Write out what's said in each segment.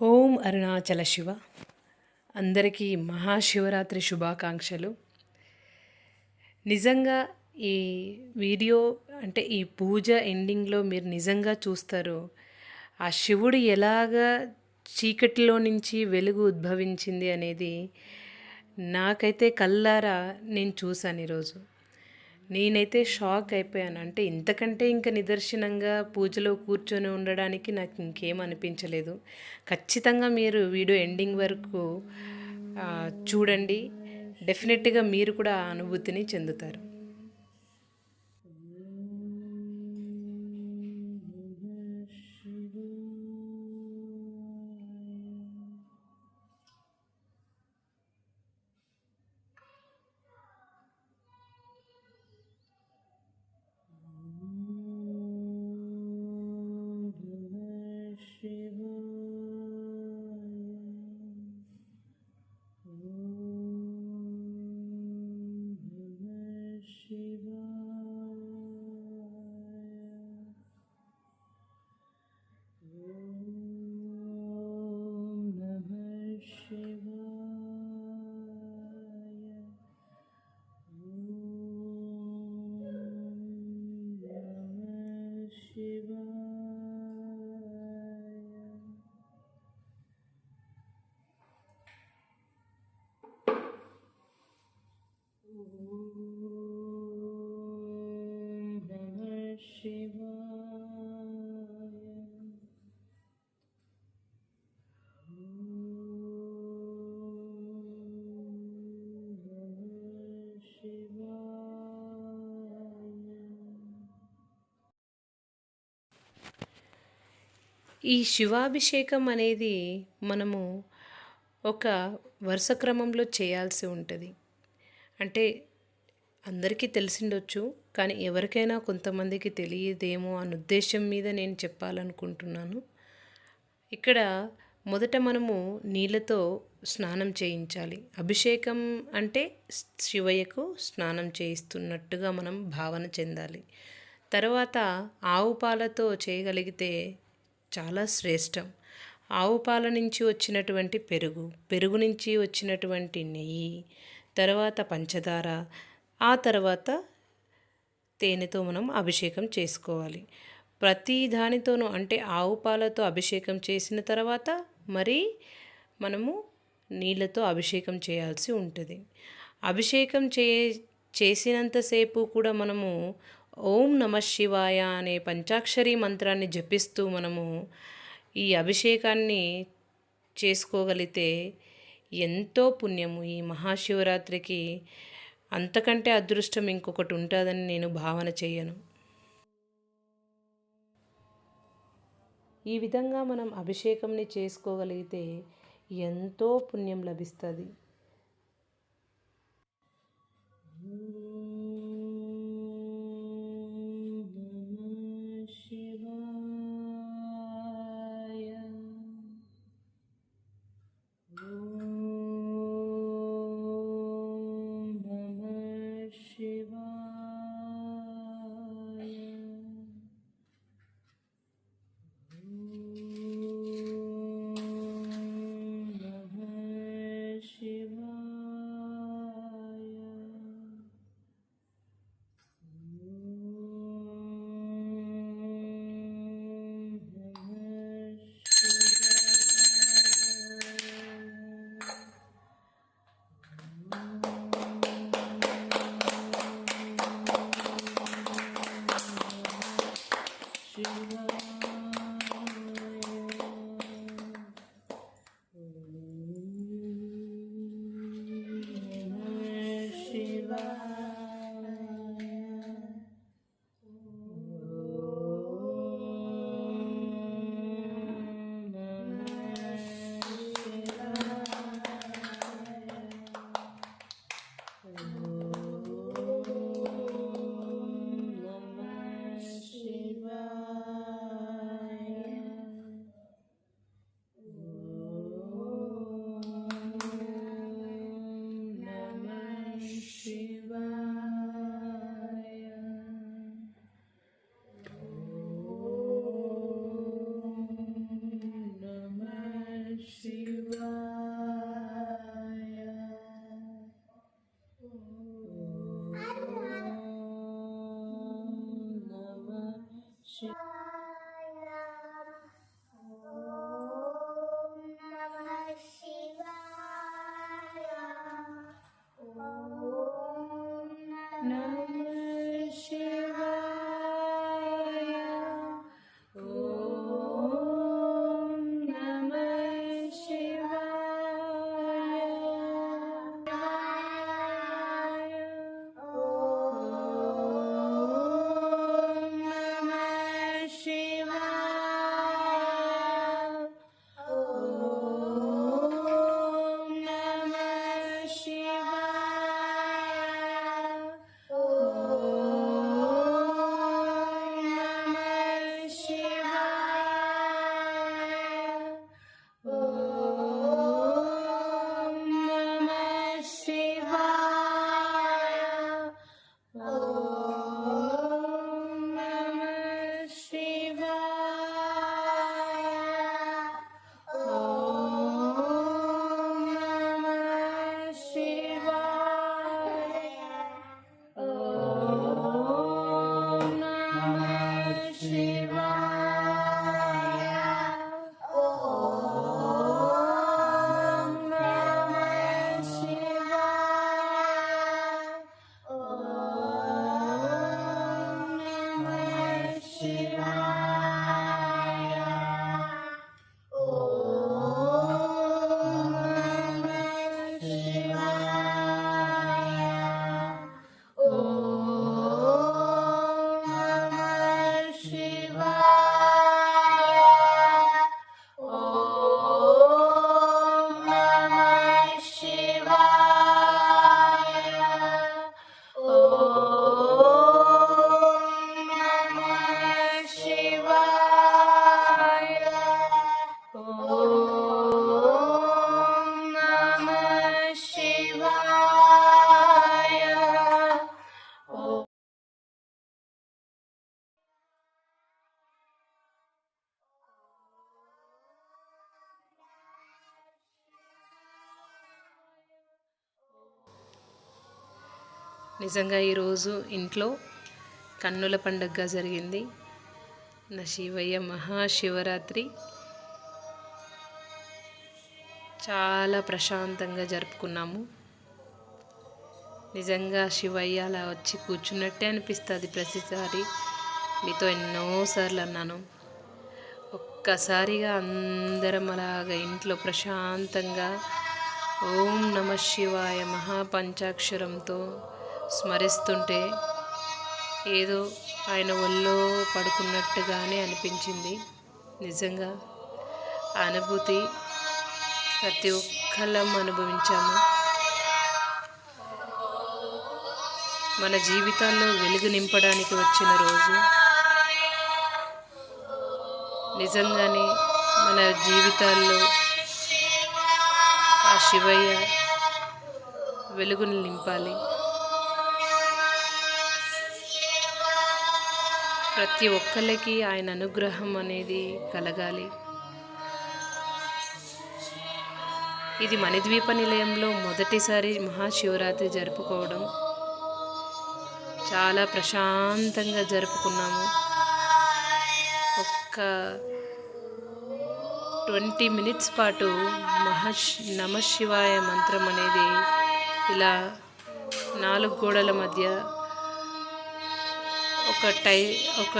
ఓం అరుణాచల శివ. అందరికీ మహాశివరాత్రి శుభాకాంక్షలు. నిజంగా ఈ వీడియో అంటే ఈ పూజ ఎండింగ్లో మీరు నిజంగా చూస్తారు ఆ శివుడు ఎలాగా చీకటిలో నుంచి వెలుగు ఉద్భవించింది అనేది నాకైతే కల్లారా నేను చూశాను ఈరోజు. నేనైతే షాక్ అయిపోయాను. అంటే ఇంతకంటే ఇంకా నిదర్శనంగా పూజలో కూర్చొని ఉండడానికి నాకు ఇంకేం అనిపించలేదు. ఖచ్చితంగా మీరు వీడియో ఎండింగ్ వరకు చూడండి. డెఫినెట్గా మీరు కూడా ఆ అనుభూతిని చెందుతారు. Shiva. ఈ శివాభిషేకం అనేది మనము ఒక వరుస క్రమంలో చేయాల్సి ఉంటుంది. అంటే అందరికీ తెలిసిండొచ్చు కానీ ఎవరికైనా కొంతమందికి తెలియదేమో అన్న ఉద్దేశం మీద నేను చెప్పాలనుకుంటున్నాను. ఇక్కడ మొదట మనము నీళ్ళతో స్నానం చేయించాలి. అభిషేకం అంటే శివయ్యకు స్నానం చేయిస్తున్నట్టుగా మనం భావన చెందాలి. తర్వాత ఆవు పాలతో చేయగలిగితే చాలా శ్రేష్టం. ఆవు పాల నుంచి వచ్చినటువంటి పెరుగు పెరుగు నుంచి వచ్చినటువంటి నెయ్యి తర్వాత పంచదార ఆ తర్వాత తేనెతో మనం అభిషేకం చేసుకోవాలి. ప్రతి దానితోనూ అంటే ఆవు పాలతో అభిషేకం చేసిన తర్వాత మరి మనము నీళ్ళతో అభిషేకం చేయాల్సి ఉంటుంది. అభిషేకం చే చేసినంతసేపు కూడా మనము ఓం నమ శివాయ అనే పంచాక్షరి మంత్రాన్ని జపిస్తూ మనము ఈ అభిషేకాన్ని చేసుకోగలిగితే ఎంతో పుణ్యము. ఈ మహాశివరాత్రికి అంతకంటే అదృష్టం ఇంకొకటి ఉంటుందని నేను భావన చేయను. ఈ విధంగా మనం అభిషేకంని చేసుకోగలిగితే ఎంతో పుణ్యం లభిస్తుంది. No. నిజంగా ఈరోజు ఇంట్లో కన్నుల పండుగగా జరిగింది. నా శివయ్య మహాశివరాత్రి చాలా ప్రశాంతంగా జరుపుకున్నాము. నిజంగా శివయ్య అలా వచ్చి కూర్చున్నట్టే అనిపిస్తుంది ప్రతిసారి. మీతో ఎన్నోసార్లు అన్నాను. ఒక్కసారిగా అందరం అలాగ ఇంట్లో ప్రశాంతంగా ఓం నమ శివాయ మహాపంచాక్షరంతో స్మరిస్తుంటే ఏదో ఆయన ఒళ్ళో పడుకున్నట్టుగానే అనిపించింది. నిజంగా ఆ అనుభూతి ప్రతి ఒక్కళ్ళం అనుభవించాము. మన జీవితాల్లో వెలుగు నింపడానికి వచ్చిన రోజు. నిజంగానే మన జీవితాల్లో ఆ శివయ్య వెలుగును నింపాలి. ప్రతి ఒక్కళ్ళకి ఆయన అనుగ్రహం అనేది కలగాలి. ఇది మణిద్వీప నిలయంలో మొదటిసారి మహాశివరాత్రి జరుపుకోవడం. చాలా ప్రశాంతంగా జరుపుకున్నాము. ఒక్క ట్వంటీ మినిట్స్ పాటు మహష్ నమశివాయ మంత్రం అనేది ఇలా నాలుగు గోడల మధ్య ఒక టై ఒక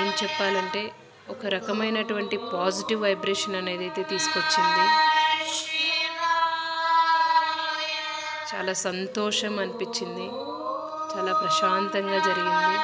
ఏం చెప్పాలంటే ఒక రకమైనటువంటి పాజిటివ్ వైబ్రేషన్ అనేది అయితే తీసుకొచ్చింది. చాలా సంతోషం అనిపించింది. చాలా ప్రశాంతంగా జరిగింది.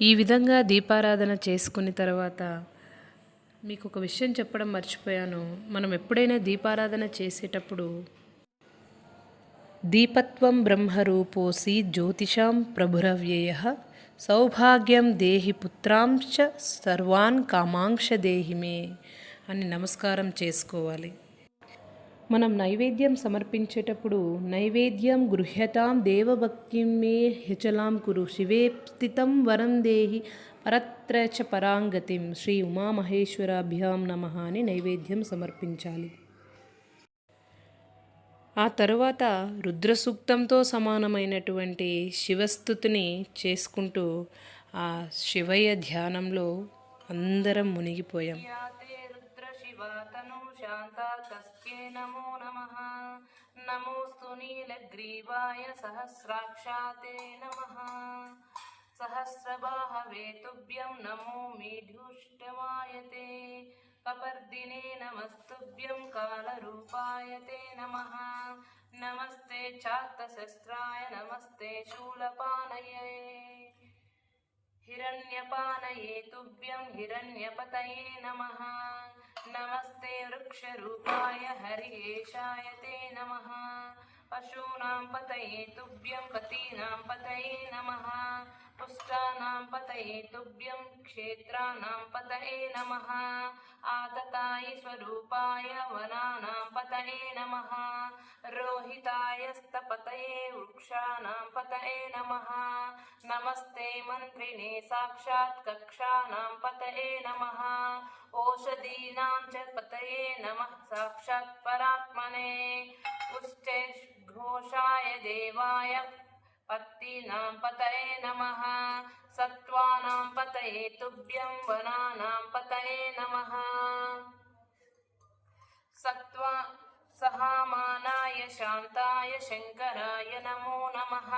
ఈ విధంగా దీపారాధన చేసుకున్న తర్వాత మీకు ఒక విషయం చెప్పడం మర్చిపోయాను. మనం ఎప్పుడైనా దీపారాధన చేసేటప్పుడు దీపత్వం బ్రహ్మరూపోసి జ్యోతిషాం ప్రభురవ్యయ సౌభాగ్యం దేహి పుత్రాంశ సర్వాన్ కామాంక్ష దేహిమే అని నమస్కారం చేసుకోవాలి. మనం నైవేద్యం సమర్పించేటప్పుడు నైవేద్యం గృహ్యతాం దేవభక్తిమే హ్యచలాం కురు. శివే స్థితం వరం దేహి పరత్ర చ పరాంగతిం. శ్రీ ఉమామహేశ్వరాభ్యాం నమ అని నైవేద్యం సమర్పించాలి. ఆ తరువాత రుద్రసూక్తంతో సమానమైనటువంటి శివస్థుతిని చేసుకుంటూ ఆ శివయ్య ధ్యానంలో అందరం మునిగిపోయాం. महादेवार्चिताख्ये नमो नमः। नमोऽस्तु नीलग्रीवाय सहस्राक्षाते नमः। सहस्रबाहवेतुभ्यं नमो मीधुष्टमाय ते कपर्दिने नमस्तुभ्यं कालरूपाय ते नमः नमस्ते शूलपानये। हिरण्यपानये तुभ्यं हिरण्यपतये नमः। नमस्ते वृक्षरूपाय हरियेशाय ते नमः। पशूनां पतये तुभ्यं पतीनां पतये नमः पुष्टानां पतये तुभ्यं क्षेत्राणां पतये नमः। आततायि स्वरूपाय वनानां पतये नमः। रोहिताय स्तपतये वृक्षाणां पतये नमः। नमस्ते मन्त्रिणे साक्षात् कक्षाणां पतये नमः। ओषधीनां च पतये नमः साक्षात् परात्मने। उच्चे घोषाय देवाय पत्तीनां पतये नमः, सत्त्वानां पतये तुभ्यं, वनानां पतये नमः। सत्त्वा सहामानाय शान्ताय शङ्कराय नमो नमः।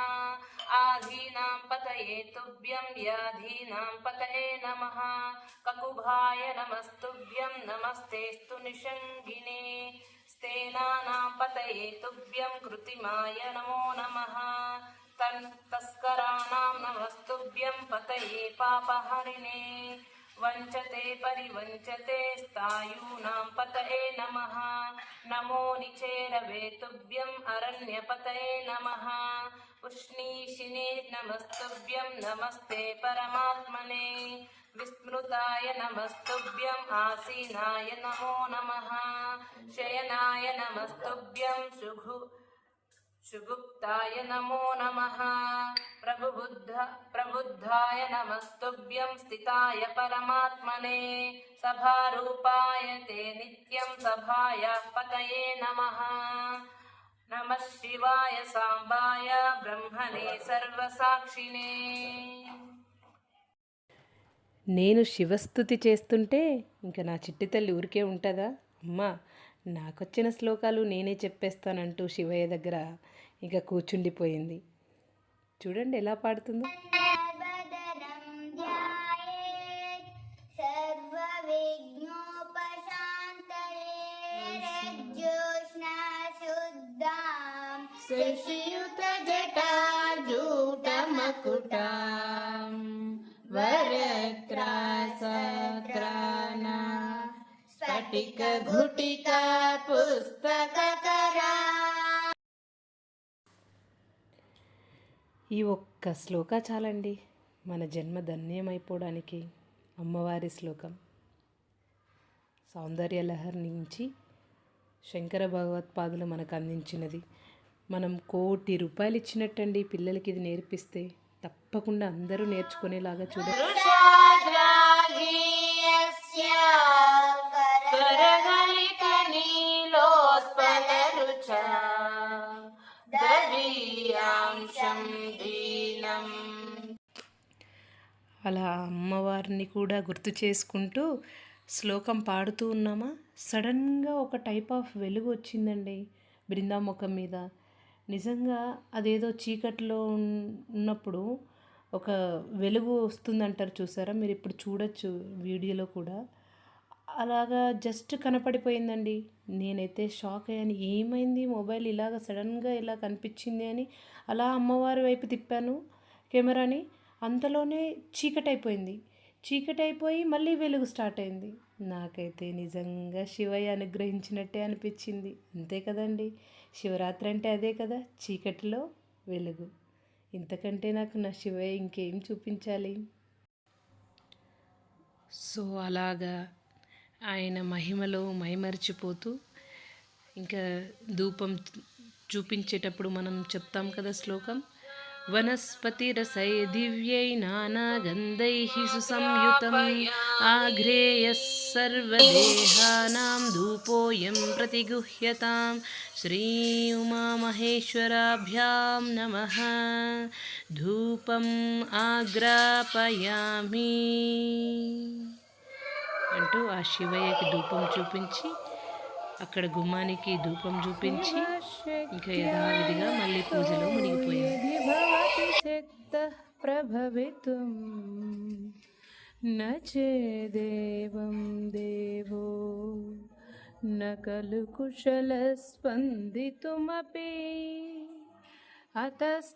आधीनां पतये तुभ्यं, व्याधीनां पतये नमः। ककुभाय नमस्तुभ्यं, नमस्तेऽस्तु निषङ्गिने। स्तेनानां पतये तुभ्यं, कृतिमाय नमो नमः। पतये पापहरिणे। वञ्चते, परिवञ्चते, स्थायूनां पतये नमः। नमो निचेरवे तुभ्यम् अरण्यपतये नमः। उष्णीशिने नमस्तुभ्यं नमस्ते परमात्मने। विस्मृताय नमस्तुभ्यम् आसीनाय नमो नमः। शयनाय नमस्तुभ्यं सुघु सुगुप्ताय नमो नमः प्रबुद्ध प्रबुद्धाय नमस्तुभ्यं स्थिताय परमात्मने सभारूपाय ते नित्यं सभायाः पतये नमः नमः शिवाय साम्बाय ब्रह्मणे सर्वसाक्षिणे నేను శివస్థుతి చేస్తుంటే ఇంకా నా చిట్టి తల్లి ఊరికే ఉంటుందా అమ్మా నాకొచ్చిన శ్లోకాలు నేనే చెప్పేస్తానంటూ శివయ్య దగ్గర ఇక కూర్చుండిపోయింది చూడండి ఎలా పాడుతుందో सर्वदनं ध्यायेत् सर्वविघ्नोपशान्तये शुद्धां शशियुतजटाजूटमकुटां वरत्रासत्राना स्फटिकघुटिका पुस्तककरा ఈ ఒక్క శ్లోక చాలండి. మన జన్మ ధన్యమైపోవడానికి అమ్మవారి శ్లోకం. సౌందర్యలహరి నుంచి శంకర భగవత్పాదులు మనకు అందించినది. మనం కోటి రూపాయలు ఇచ్చినట్టండి పిల్లలకి ఇది నేర్పిస్తే తప్పకుండా అందరూ నేర్చుకునేలాగా చూడండి. అలా అమ్మవారిని కూడా గుర్తు చేసుకుంటూ శ్లోకం పాడుతూ ఉన్నామా? సడన్గా ఒక టైప్ ఆఫ్ వెలుగు వచ్చిందండి బృందా ముఖం మీద. నిజంగా అదేదో చీకట్లో ఉన్నప్పుడు ఒక వెలుగు వస్తుందంటారు చూసారా? మీరు ఇప్పుడు చూడొచ్చు వీడియోలో కూడా. అలాగా జస్ట్ కనపడిపోయిందండి. నేనైతే షాక్ అయ్యాను. ఏమైంది? మొబైల్ ఇలాగ సడన్గా ఇలా కనిపించింది అని అలా అమ్మవారి వైపు తిప్పాను కెమెరాని. అంతలోనే చీకటైపోయింది. చీకటైపోయి మళ్ళీ వెలుగు స్టార్ట్ అయింది నాకైతే నిజంగా శివయ్య అనుగ్రహించినట్టే అనిపించింది. అంతే కదండి. శివరాత్రి అంటే అదే కదా చీకటిలో వెలుగు. ఇంతకంటే నాకు నా శివయ్య ఇంకేం చూపించాలి? సో అలాగా ఆయన మహిమలో మైమరిచిపోతూ ఇంకా ధూపం చూపించేటప్పుడు మనం చెప్తాం కదా శ్లోకం? వనస్పతిరసై దివ్యై నానాగంధైః సుసంయుతం ఆఘ్రేయः సర్వదేహానాం ధూపోऽయం ప్రతిగుహ్యతాం శ్రీ ఉమామహేశ్వరాభ్యాం నమః ధూపం ఆగ్రాపయామి అంటూ ఆ శివయ్యకి ధూపం చూపించి అక్కడ గుమ్మానికి ధూపం చూపించి ఇంకా యథావిధిగా మళ్ళీ పూజలో మునిగిపోయింది क्तः प्रभवितुं न चेदेवं देवो न खलु कुशलस्पन्दितुमपि अतस्त्वामाराध्यां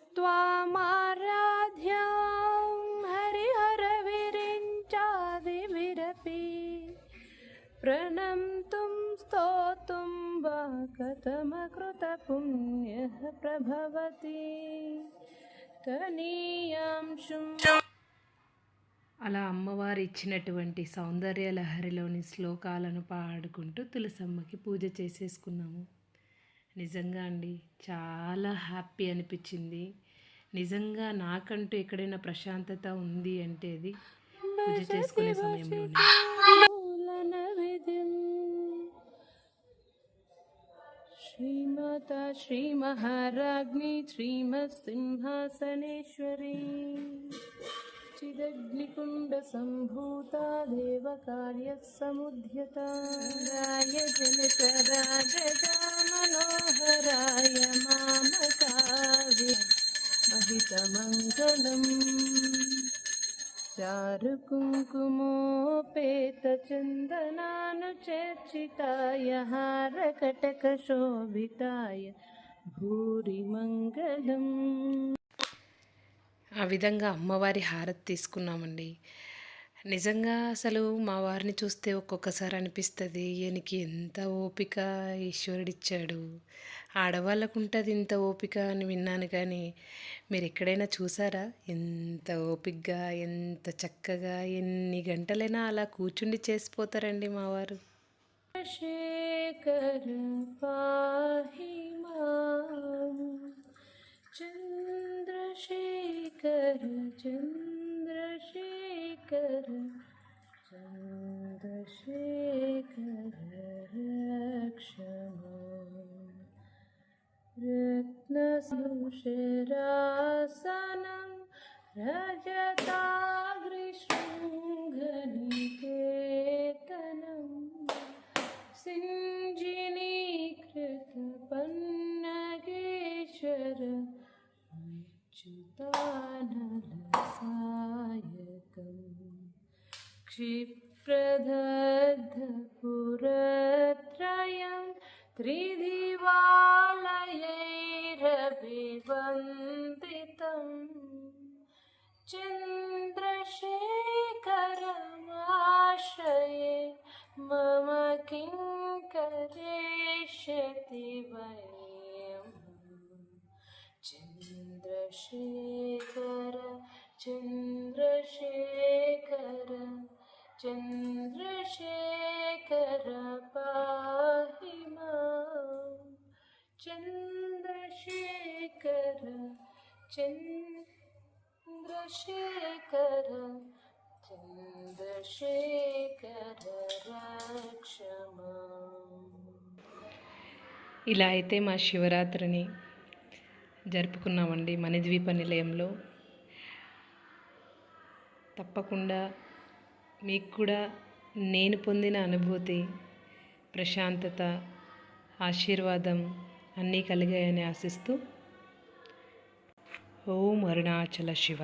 हरिहरविरिञ्चादिभिरपि प्रणन्तुं स्तोतुं वा कथमकृतपुण्यः प्रभवति। అలా అమ్మవారు ఇచ్చినటువంటి సౌందర్య లహరిలోని శ్లోకాలను పాడుకుంటూ తులసమ్మకి పూజ చేసేసుకున్నాము. నిజంగా అండి చాలా హ్యాపీ అనిపించింది. నిజంగా నాకంటూ ఎక్కడైనా ప్రశాంతత ఉంది అంటే అది పూజ చేసుకునే సమయంలోనే. श्रीमहाराज्ञी श्रीमत्सिंहासनेश्वरी। चिदग्निकुण्डसम्भूता देवकार्यः समुद्यता राय जलकराजगा मनोहराय मामकाव्य। महितमङ्गलम् చారు కుంకుమోపేత చందనాను చర్చితాయ హారకటక శోభితాయ భూరి మంగళం. ఆ విధంగా అమ్మవారి హారతి తీసుకున్నామండి. నిజంగా అసలు మా వారిని చూస్తే ఒక్కొక్కసారి అనిపిస్తుంది ఈయనకి ఎంత ఓపిక ఈశ్వరుడిచ్చాడు. ఆడవాళ్ళకు ఉంటుంది ఇంత ఓపిక అని విన్నాను కానీ మీరు ఎక్కడైనా చూసారా? ఎంత ఓపికగా ఎంత చక్కగా ఎన్ని గంటలైనా అలా కూర్చుండి చేసిపోతారండి మా వారు. శేఖర్ పాహి कर चन्द्रशेखर क्षमा रजता रजताग्रिशृङ्गनिकेतनं सिञ्जिनीकृतपन्नगेश्वर च्युतानल क्षिप्रदग्धपुरत्रयं त्रिदिवालयैरभिवन्दितं चन्द्रशेखरमाश्रये मम किं करिष्यति वयम्? चन्द्रशेखर चन्द्रशेखर చంద్రశేఖర పాహి చంద్రశేఖర చంద్రశేఖర చంద్రశేఖర రక్షమా ఇలా అయితే మా శివరాత్రిని జరుపుకున్నామండి మణిద్వీప నిలయంలో. తప్పకుండా మీకు కూడా నేను పొందిన అనుభూతి ప్రశాంతత ఆశీర్వాదం అన్నీ కలిగాయని ఆశిస్తూ ఓం అరుణాచల శివ.